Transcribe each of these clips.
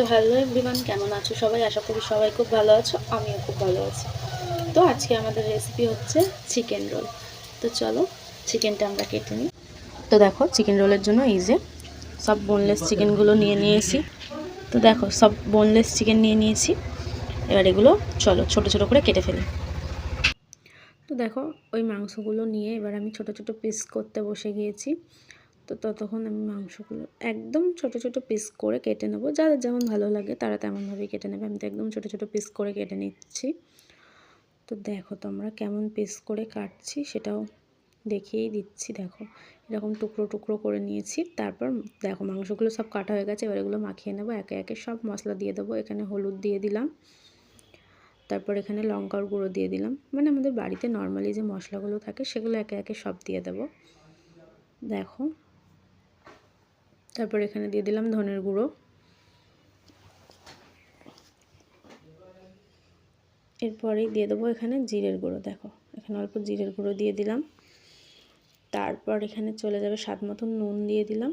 তো hello everyone কেমন আছো সবাই? আশা করি সবাই খুব ভালো আছো, আমিও খুব ভালো আছি। তো আজকে আমাদের রেসিপি হচ্ছে চিকেন রোল তো চলো চিকেনটা আমরা কেটে নিই। তো দেখো চিকেন রোলের জন্য এই যে সব বোনলেস চিকেনগুলো নিয়ে নিয়েছি। তো দেখো, সব বোনলেস চিকেন নিয়ে নিয়েছি। এবার এগুলো চলো ছোট ছোট করে কেটে ফেলি। তো দেখো, ওই মাংসগুলো নিয়ে এবার আমি ছোট ছোট পিস করতে বসে গিয়েছি। তো ততক্ষণ আমি মাংসগুলো একদম ছোট ছোট পিস করে কেটে নেব। যাদের যেমন ভালো লাগে তারা তেমনভাবেই কেটে নেবে। আমি তো একদম ছোট ছোট পিস করে কেটে নিচ্ছি। তো দেখো তোমরা কেমন পিস করে কাটছি সেটাও দেখিয়েই দিচ্ছি। দেখো এরকম টুকরো টুকরো করে নিয়েছি। তারপর দেখো মাংসগুলো সব কাটা হয়ে গেছে। এবার এগুলো মাখিয়ে নেব। একে একে সব মশলা দিয়ে দেবো। এখানে হলুদ দিয়ে দিলাম। তারপর এখানে লঙ্কার গুঁড়ো দিয়ে দিলাম। মানে আমাদের বাড়িতে নর্মালি যে মশলাগুলো থাকে সেগুলো একে একে সব দিয়ে দেবো। দেখো তারপর এখানে দিয়ে দিলাম ধনের গুঁড়ো। এরপরেই দিয়ে দেবো এখানে জিরের গুঁড়ো, দেখো। এখানে অল্প জিরের গুঁড়ো দিয়ে দিলাম। তারপর এখানে চলে যাবে স্বাদ মতন নুন দিয়ে দিলাম।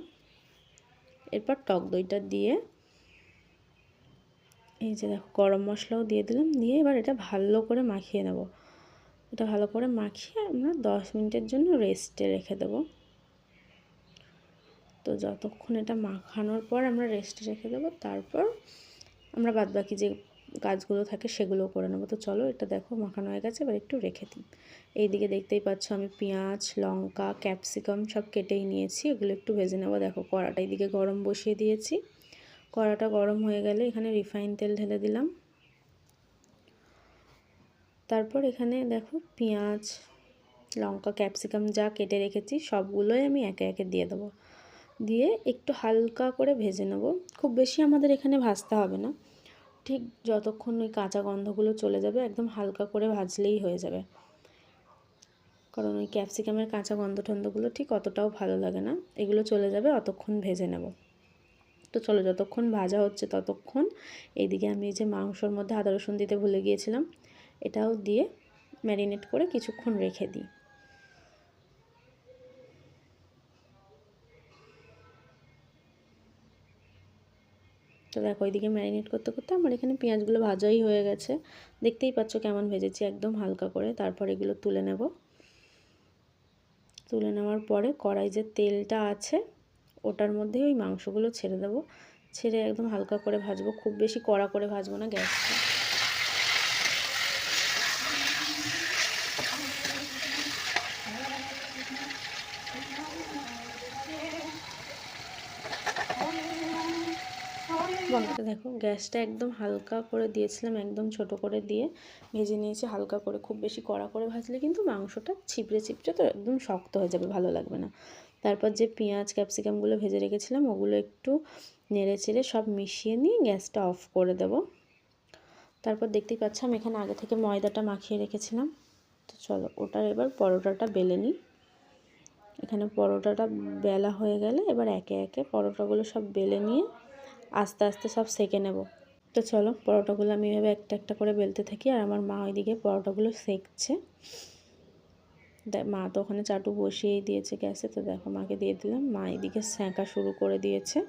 এরপর টক দইটা দিয়ে এই যে দেখো, গরম মশলাও দিয়ে দিলাম। দিয়ে এবার এটা ভালো করে মাখিয়ে নেব। এটা ভালো করে মাখিয়ে আমরা দশ মিনিটের জন্য রেস্টে রেখে দেবো। তো যতক্ষণ এটা মাখানোর পর আমরা রেস্টে রেখে দেবো, তারপর আমরা বাদবাকি যে কাজগুলো থাকে সেগুলো করে নেব। তো চলো এটা দেখো মাখানো হয়ে গেছে, এবার একটু রেখে দিই। এইদিকে দেখতেই পাচ্ছ আমি পেঁয়াজ, লঙ্কা ক্যাপসিকাম সব কেটেই নিয়েছি এগুলো একটু ভেজে নেব। দেখো কড়াটা এইদিকে গরম বসিয়ে দিয়েছি। কড়াটা গরম হয়ে গেলে এখানে রিফাইন তেল ঢেলে দিলাম। তারপর এখানে দেখো পেঁয়াজ, লঙ্কা ক্যাপসিকাম যা কেটে রেখেছি সবগুলোই আমি একে একে দিয়ে দেবো। দিয়ে একটু হালকা করে ভেজে নেব। খুব বেশি আমাদের এখানে ভাজতে হবে না। ঠিক যতক্ষণ ওই কাঁচা গন্ধগুলো চলে যাবে, একদম হালকা করে ভাজলেই হয়ে যাবে। কারণ ওই ক্যাপসিকামের কাঁচা গন্ধ টন্ধগুলো ঠিক অতটাও ভালো লাগে না। এগুলো চলে যাবে, অতক্ষণ ভেজে নেব। তো চলো, যতক্ষণ ভাজা হচ্ছে ততক্ষণ এইদিকে আমি এই যে মাংসর মধ্যে আদা রসুন দিতে ভুলে গিয়েছিলাম, এটাও দিয়ে ম্যারিনেট করে কিছুক্ষণ রেখে দিই। তো দেখো ওইদিকে ম্যারিনেট করতে করতে আমার এখানে পেঁয়াজগুলো ভাজাই হয়ে গেছে। দেখতেই পাচ্ছ কেমন ভেজেছি একদম হালকা করে। তারপর এগুলো তুলে নেব। তুলে নেওয়ার পরে কড়াই যে তেলটা আছে, ওটার মধ্যে ওই মাংসগুলো ছেড়ে দেবো। ছেড়ে একদম হালকা করে ভাজবো। খুব বেশি কড়া করে ভাজবো না গ্যাসটা। দেখো, গ্যাসটা একদম হালকা করে দিয়েছিলাম, একদম ছোট করে দিয়ে ভেজে নিয়েছি, হালকা করে, খুব বেশি কড়া করে ভাজলে কিন্তু মাংসটা ছিপড়ে ছিপড়ে তো একদম শক্ত হয়ে যাবে, ভালো লাগবে না। তারপর যে পেঁয়াজ, ক্যাপসিকামগুলো ভেজে রেখেছিলাম, ওগুলো একটু নেড়ে চেড়ে সব মিশিয়ে নিয়ে গ্যাসটা অফ করে দেব। তারপর দেখতেই পাচ্ছি, আমি এখানে আগে থেকে ময়দাটা মাখিয়ে রেখেছিলাম। তো চলো, ওটার এবার পরোটাটা বেলে নিই। এখানে পরোটাটা বেলা হয়ে গেলে এবার একে একে পরোটাগুলো সব বেলে নিয়ে আস্তে আস্তে সব সেকে নেব। তো চলো, পরোটাগুলো আমি এভাবে একটা একটা করে বেলতে থাকি আর আমার মা ওইদিকে পরোটাগুলো সেকছে। মা তো ওখানে চাটু বসিয়েই দিয়েছে গ্যাসে, তো দেখো মাকে দিয়ে দিলাম। মা এদিকে সেঁকা শুরু করে দিয়েছে।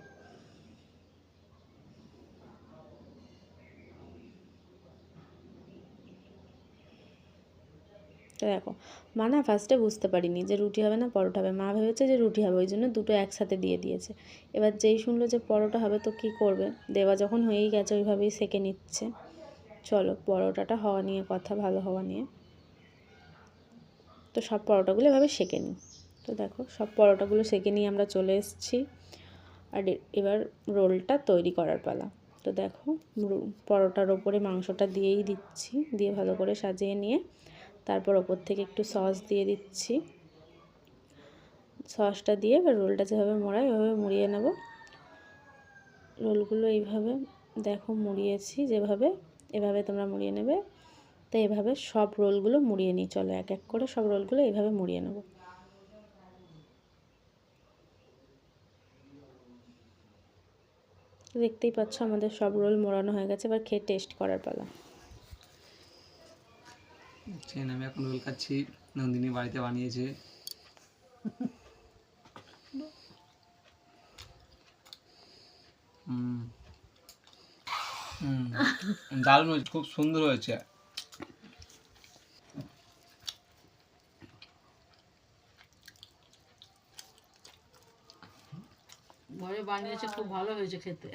তো দেখো, মা না ফার্স্টে বুঝতে পারিনি যে রুটি হবে না, পরোটা হবে। মা ভেবেছে যে রুটি হবে, ওই জন্য দুটো একসাথে দিয়ে দিয়েছে। এবার যেই শুনলো যে পরোটা হবে, তো কি করবে? দেওয়া যখন হয়েই গেছে, ওইভাবেই সেকে নিচ্ছে। চলো, পরোটাটা হওয়া নিয়ে কথা, ভালো হওয়া নিয়ে। তো সব পরোটাগুলো এভাবে সেকে নিই। তো দেখো, সব পরোটাগুলো সেকে নিয়ে আমরা চলে এসেছি। আর এবার রোলটা তৈরি করার পালা। তো দেখো পরোটার ওপরে মাংসটা দিয়েই দিচ্ছি। দিয়ে ভালো করে সাজিয়ে নিয়ে তারপর ওপর থেকে একটু সস দিয়ে দিচ্ছি। সসটা দিয়ে এবার রোলটা যেভাবে মোড়াই ওইভাবে মুড়িয়ে নেব। রোলগুলো এইভাবে দেখো মুড়িয়েছি যেভাবে, এভাবে তোমরা মুড়িয়ে নেবে। তো এভাবে সব রোলগুলো মুড়িয়ে নিই, চলো এক এক করে সব রোলগুলো এইভাবে মুড়িয়ে নেব। দেখতেই পাচ্ছ আমাদের সব রোল মোড়ানো হয়ে গেছে, এবার খেয়ে টেস্ট করার পালা। চেন আমি এখন রোল খাচ্ছি। নন্দিনী বাড়িতে বানিয়েছে। দারুণ হয়েছে খুব সুন্দর হয়েছে। ঘরে বানিয়েছে, খুব ভালো হয়েছে খেতে।